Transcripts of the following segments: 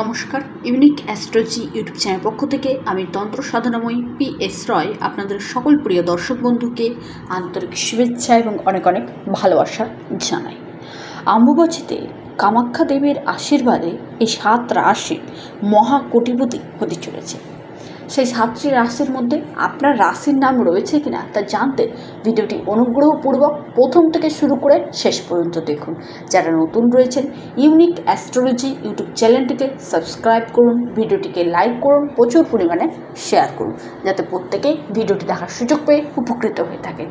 নমস্কার, unique অ্যাস্ট্রোজি YouTube channel পক্ষ থেকে আমি তন্ত্র সাধনাময়ী পি এস রয়, আপনাদের সকল প্রিয় দর্শক বন্ধুকে আন্তরিক শুভেচ্ছা এবং অনেক অনেক ভালোবাসা জানাই। আম্বুবাচিতে কামাখ্যা দেবীর আশীর্বাদে এই সাত রাশি মহা কোটিপতি হতে চলেছে। সেই সাতটি রাশির মধ্যে আপনার রাশির নাম রয়েছে কিনা তা জানতে ভিডিওটি অনুগ্রহপূর্বক প্রথম থেকে শুরু করে শেষ পর্যন্ত দেখুন। যারা নতুন রয়েছেন, ইউনিক অ্যাস্ট্রোলজি ইউটিউব চ্যানেলটিকে সাবস্ক্রাইব করুন, ভিডিওটিকে লাইক করুন, প্রচুর পরিমাণে শেয়ার করুন, যাতে প্রত্যেকেই ভিডিওটি দেখার সুযোগ পেয়ে উপকৃত হয়ে থাকে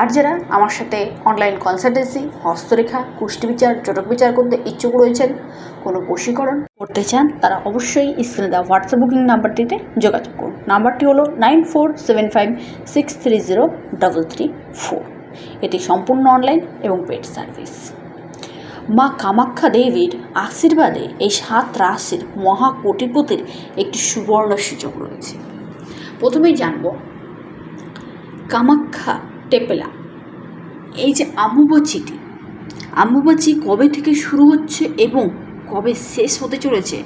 আর যারা আমার সাথে অনলাইন কনসালটেন্সি হস্তরেখা, কুষ্টি বিচার জটক বিচার করতে ইচ্ছুক রয়েছেন, কোনো বশীকরণ করতে চান, তারা অবশ্যই স্ক্রিনে দেওয়া হোয়াটসঅ্যাপ বুকিং নাম্বারটিতে যোগাযোগ করুন। নাম্বারটি হলো nine four seven five six three zero double three four. এটি সম্পূর্ণ অনলাইন এবং পেড সার্ভিস মা কামাখ্যা দেবীর আশীর্বাদে এই সাত রাশির মহা কোটিপতির একটি সুবর্ণ সুযোগ রয়েছে। প্রথমেই জানব, কামাখ্যা টেপেলা। এই যে আম্বুবাচিটি আম্বুবাচি কবে থেকে শুরু হচ্ছে এবং কবে শেষ হতে চলেছে,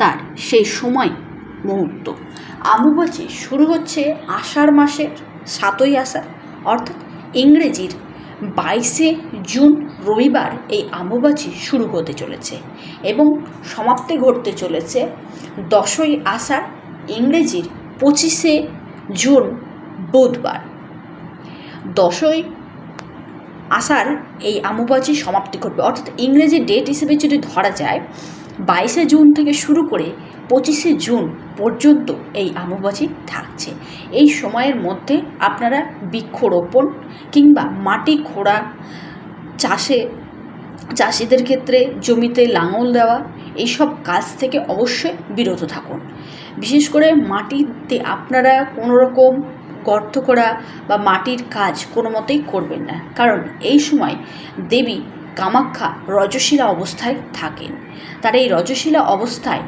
তার সেই সময় মুহূর্ত। আম্বুবাচি শুরু হচ্ছে আষাঢ় মাসের সাতই আষাঢ়, অর্থাৎ ইংরেজির বাইশে জুন রবিবার এই আম্বুবাচি শুরু হতে চলেছে এবং সমাপ্তি ঘটতে চলেছে দশই আষাঢ়, ইংরেজির পঁচিশে জুন বুধবার। দশই আষাঢ় এই আমুবাচি সমাপ্তি ঘটবে। অর্থাৎ ইংরেজি ডেট হিসেবে যদি ধরা যায়, বাইশে জুন থেকে শুরু করে পঁচিশে জুন পর্যন্ত এই আমুবাচি থাকছে। এই সময়ের মধ্যে আপনারা বৃক্ষরোপণ কিংবা মাটি খোঁড়া, চাষে, চাষিদের ক্ষেত্রে জমিতে লাঙল দেওয়া, এইসব কাজ থেকে অবশ্যই বিরত থাকুন। বিশেষ করে মাটিতে আপনারা কোনো রকম গর্ত করা বা মাটির কাজ কোনো মতেই করবেন না। কারণ এই সময় দেবী কামাখ্যা রজশিলা অবস্থায় থাকেন। তার এই রজশিলা অবস্থায়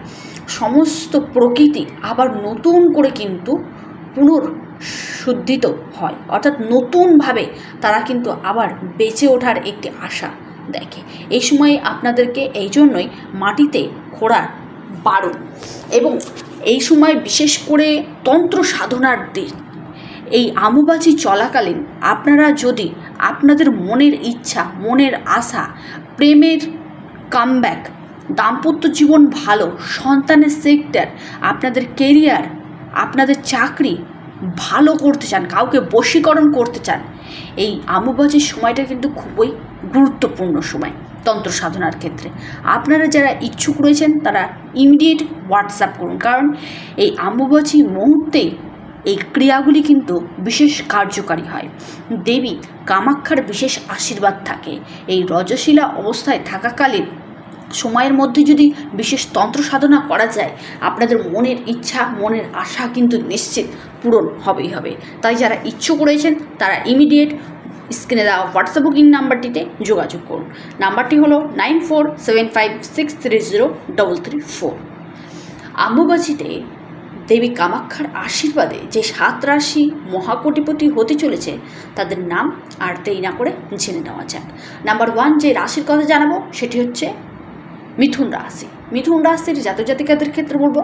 সমস্ত প্রকৃতি আবার নতুন করে কিন্তু পুনর শুদ্ধিত হয়। অর্থাৎ নতুনভাবে তারা কিন্তু আবার বেঁচে ওঠার একটি আশা দেখে। এই সময় আপনাদেরকে এই জন্যই মাটিতে খোঁড়ার বারণ এবং এই সময় বিশেষ করে তন্ত্র সাধনার দিন এই আমুবাচি চলাকালীন আপনারা যদি আপনাদের মনের ইচ্ছা, মনের আশা, প্রেমের কামব্যাক দাম্পত্য জীবন ভালো, সন্তানের সেক্টর আপনাদের কেরিয়ার আপনাদের চাকরি ভালো করতে চান, কাউকে বশীকরণ করতে চান, এই আমুবাজির সময়টা কিন্তু খুবই গুরুত্বপূর্ণ সময় তন্ত্র সাধনার ক্ষেত্রে। আপনারা যারা ইচ্ছুক রয়েছেন, তারা ইমিডিয়েট হোয়াটসঅ্যাপ করুন। কারণ এই আম্বুবাচি মুহূর্তেই এই ক্রিয়াগুলি কিন্তু বিশেষ কার্যকারী হয়। দেবী কামাক্ষার বিশেষ আশীর্বাদ থাকে। এই রজশিলা অবস্থায় থাকাকালীন সময়ের মধ্যে যদি বিশেষ তন্ত্র সাধনা করা যায়, আপনাদের মনের ইচ্ছা, মনের আশা কিন্তু নিশ্চিত পূরণ হবেই হবে। তাই যারা ইচ্ছুক রয়েছেন, তারা ইমিডিয়েট স্ক্রিনে দেওয়া হোয়াটসঅ্যাপ বুকিং নাম্বারটিতে যোগাযোগ করুন। নাম্বারটি হলো nine four seven five six three zero double three four আম্বুবাচিতে দেবী কামাক্ষার আশীর্বাদে যে সাত রাশি মহাকোটিপতি হতে চলেছে, তাদের নাম আর দেরি না করে জেনে নেওয়া যাক। নাম্বার ওয়ান যে রাশির কথা জানাব, সেটি হচ্ছে মিথুন রাশি। মিথুন রাশির জাতক জাতিকাদের ক্ষেত্রে বলব,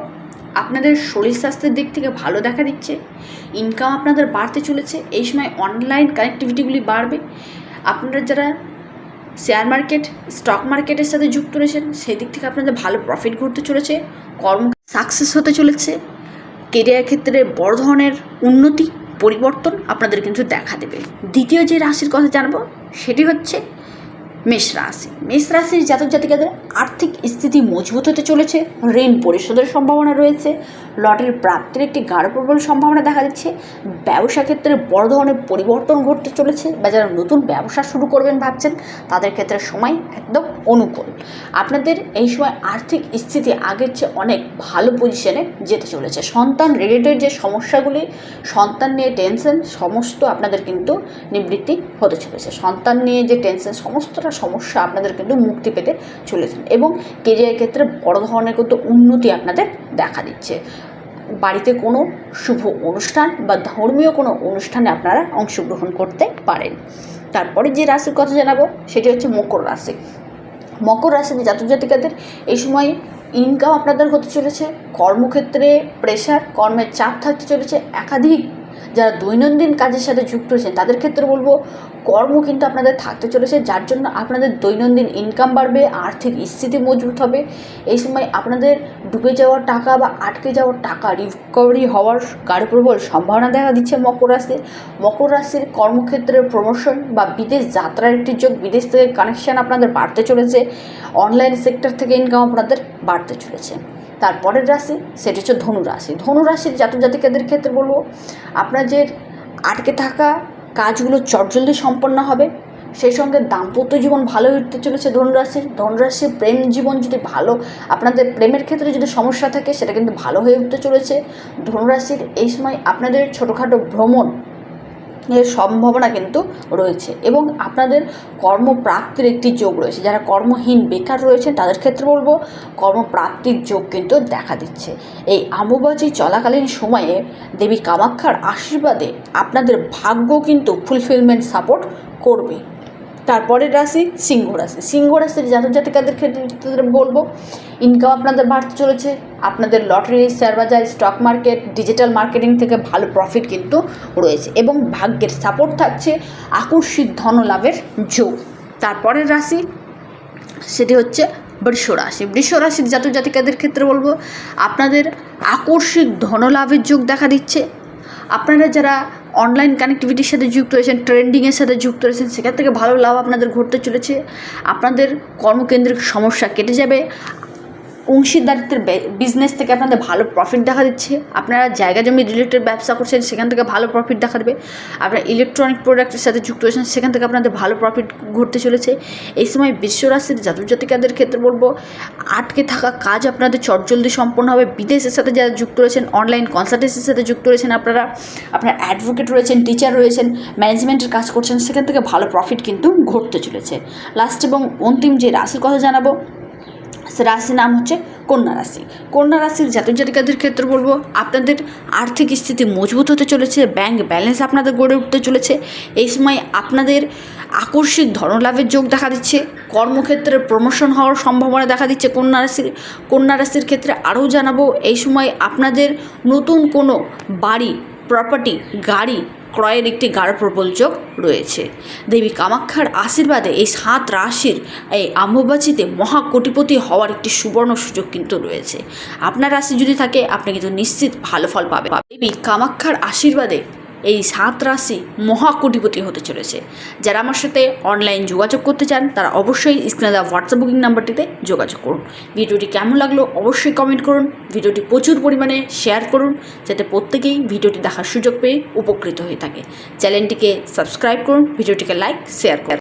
আপনাদের শরীর স্বাস্থ্যের দিক থেকে ভালো দেখা দিচ্ছে ইনকাম আপনাদের বাড়তে চলেছে, এই সময় অনলাইন কানেক্টিভিটিগুলি বাড়বে। আপনারা যারা শেয়ার মার্কেট স্টক মার্কেটের সাথে যুক্ত রয়েছেন, সেই দিক থেকে আপনাদের ভালো প্রফিট ঘটতে চলেছে, কর্ম সাকসেস হতে চলেছে কেরিয়ার ক্ষেত্রে বড় ধরনের উন্নতি, পরিবর্তন আপনাদের কিন্তু দেখা দেবে। দ্বিতীয় যে রাশির কথা জানব, সেটি হচ্ছে মেষ রাশি। মেষ রাশির জাতক জাতিকাদের আর্থিক স্থিতি মজবুত হতে চলেছে, ঋণ পরিশোধের সম্ভাবনা রয়েছে, লটারির প্রাপ্তির একটি গাঢ় প্রবল সম্ভাবনা দেখা দিচ্ছে, ব্যবসা ক্ষেত্রে বড় ধরনের পরিবর্তন ঘটতে চলেছে, বা যারা নতুন ব্যবসা শুরু করবেন ভাবছেন, তাদের ক্ষেত্রে সময় একদম অনুকূল। আপনাদের এই সময় আর্থিক স্থিতি আগের চেয়ে অনেক ভালো পজিশনে যেতে চলেছে। সন্তান রিলেটেড যে সমস্যাগুলি, সন্তান নিয়ে টেনশন সমস্ত আপনাদের কিন্তু নিবৃত্তি হতে চলেছে। সন্তান নিয়ে যে টেনশন সমস্তটা সমস্যা আপনাদের কিন্তু মুক্তি পেতে চলেছেন এবং কেরিয়ার ক্ষেত্রে বড় ধরনের কিন্তু উন্নতি আপনাদের দেখা দিচ্ছে। বাড়িতে কোনো শুভ অনুষ্ঠান বা ধর্মীয় কোনো অনুষ্ঠানে আপনারা অংশগ্রহণ করতে পারেন। তারপরে যে রাশির কথা জানাব, সেটি হচ্ছে মকর রাশি। মকর রাশির জাতক জাতিকাদের এই সময় ইনকাম আপনাদের হতে চলেছে, কর্মক্ষেত্রে প্রেশার কর্মের চাপ থাকতে চলেছে, একাধিক যারা দৈনন্দিন কাজের সাথে যুক্ত রয়েছেন, তাদের ক্ষেত্রে বলব, কর্ম কিন্তু আপনাদের থাকতে চলেছে, যার জন্য আপনাদের দৈনন্দিন ইনকাম বাড়বে, আর্থিক স্থিতি মজবুত হবে। এই সময় আপনাদের ডুবে যাওয়ার টাকা বা আটকে যাওয়ার টাকা রিকভারি হওয়ার গাঢ় প্রবল সম্ভাবনা দেখা দিচ্ছে মকর রাশি মকর রাশির কর্মক্ষেত্রের প্রমোশন বা বিদেশ যাত্রার একটি যোগ, বিদেশ থেকে কানেকশান আপনাদের বাড়তে চলেছে। অনলাইন সেক্টর থেকে ইনকাম আপনাদের বাড়তে চলেছে। তারপরের রাশি, সেটি হচ্ছে ধনু রাশি। ধনু রাশির জাতক জাতিকাদের ক্ষেত্রে বলব আপনাদের আটকে থাকা কাজগুলো চটজলদি সম্পন্ন হবে, সেই সঙ্গে দাম্পত্য জীবন ভালো উঠতে চলেছে ধনুরাশির ধনুরাশির প্রেম জীবন যদি ভালো, আপনাদের প্রেমের ক্ষেত্রে যদি সমস্যা থাকে, সেটা কিন্তু ভালো হয়ে উঠতে চলেছে। ধনুরাশির এই সময় আপনাদের ছোটোখাটো ভ্রমণ এর সম্ভাবনা কিন্তু রয়েছে এবং আপনাদের কর্মপ্রাপ্তির একটি যোগ রয়েছে। যারা কর্মহীন, বেকার রয়েছেন, তাদের ক্ষেত্রে বলব কর্মপ্রাপ্তির যোগ কিন্তু দেখা দিচ্ছে। এই অম্বুবাচী চলাকালীন সময়ে দেবী কামাক্ষার আশীর্বাদে আপনাদের ভাগ্য কিন্তু ফুলফিলমেন্ট সাপোর্ট করবে। তারপরের রাশি সিংহ রাশি। সিংহ রাশির জাতক জাতিকাদের ক্ষেত্রে বলব ইনকাম আপনাদের বাড়তে চলেছে। আপনাদের লটারি, শেয়ার বাজার স্টক মার্কেট ডিজিটাল মার্কেটিং থেকে ভালো প্রফিট কিন্তু রয়েছে এবং ভাগ্যের সাপোর্ট থাকছে আকস্মিক ধন লাভের যোগ। তারপরের রাশি, সেটি হচ্ছে বৃষ রাশি। বৃষ রাশির জাতক জাতিকাদের ক্ষেত্রে বলব, আপনাদের আকস্মিক ধনলাভের যোগ দেখা দিচ্ছে। আপনারা যারা অনলাইন কানেক্টিভিটির সাথে যুক্ত রয়েছেন ট্রেন্ডিংয়ের সাথে যুক্ত রয়েছেন, সেখান থেকে ভালো লাভ আপনাদের ঘটতে চলেছে। আপনাদের কর্মকেন্দ্রিক সমস্যা কেটে যাবে। অংশীদারিত্বের বিজনেস থেকে আপনাদের ভালো প্রফিট দেখা দিচ্ছে। আপনারা জায়গা জমি রিলেটেড ব্যবসা করছেন, সেখান থেকে ভালো প্রফিট দেখা দেবে। আপনারা ইলেকট্রনিক প্রোডাক্টের সাথে যুক্ত রয়েছেন সেখান থেকে আপনাদের ভালো প্রফিট ঘটতে চলেছে। এই সময় বিশ্বরাশির জাতক জাতিকাদের ক্ষেত্রে বলব, আটকে থাকা কাজ আপনাদের চটজলদি সম্পন্ন হবে। বিদেশের সাথে যারা যুক্ত রয়েছেন অনলাইন কনসালটেন্সির সাথে যুক্ত রয়েছেন আপনারা, আপনার অ্যাডভোকেট রয়েছেন টিচার রয়েছেন ম্যানেজমেন্টের কাজ করছেন, সেখান থেকে ভালো প্রফিট কিন্তু ঘটতে চলেছে। লাস্ট এবং অন্তিম যে রাশির কথা জানাব সে রাশির নাম হচ্ছে কন্যা রাশি। কন্যা রাশির জাতক জাতিকাদের ক্ষেত্রে বলব, আপনাদের আর্থিক স্থিতি মজবুত হতে চলেছে ব্যাংক ব্যালেন্স আপনাদের গড়ে উঠতে চলেছে। এই সময় আপনাদের আকস্মিক ধনলাভের যোগ দেখা দিচ্ছে, কর্মক্ষেত্রে প্রমোশন হওয়ার সম্ভাবনা দেখা দিচ্ছে কন্যা রাশির। কন্যা রাশির ক্ষেত্রে আরও জানাব, এই সময় আপনাদের নতুন কোনো বাড়ি প্রপার্টি গাড়ি ক্রয়ের একটি গাঢ় প্রবলযোগ রয়েছে। দেবী কামাক্ষার আশীর্বাদে এই সাত রাশির এই আম্ববাচিতে মহাকোটিপতি হওয়ার একটি সুবর্ণ সুযোগ কিন্তু রয়েছে। আপনার রাশি যদি থাকে, আপনি কিন্তু নিশ্চিত ভালো ফল পাবে দেবী কামাক্ষার আশীর্বাদে এই সাত রাশি মহাকোটিপতি হতে চলেছে। যারা আমার সাথে অনলাইন যোগাযোগ করতে চান, তারা অবশ্যই স্ক্রিনে দেওয়া হোয়াটসঅ্যাপ বুকিং নাম্বারটিতে যোগাযোগ করুন। ভিডিওটি কেমন লাগল অবশ্যই কমেন্ট করুন। ভিডিওটি প্রচুর পরিমাণে শেয়ার করুন, যাতে প্রত্যেকেই ভিডিওটি দেখার সুযোগ পেয়ে উপকৃত হয়ে থাকে। চ্যানেলটিকে সাবস্ক্রাইব করুন, ভিডিওটিকে লাইক শেয়ার করুন।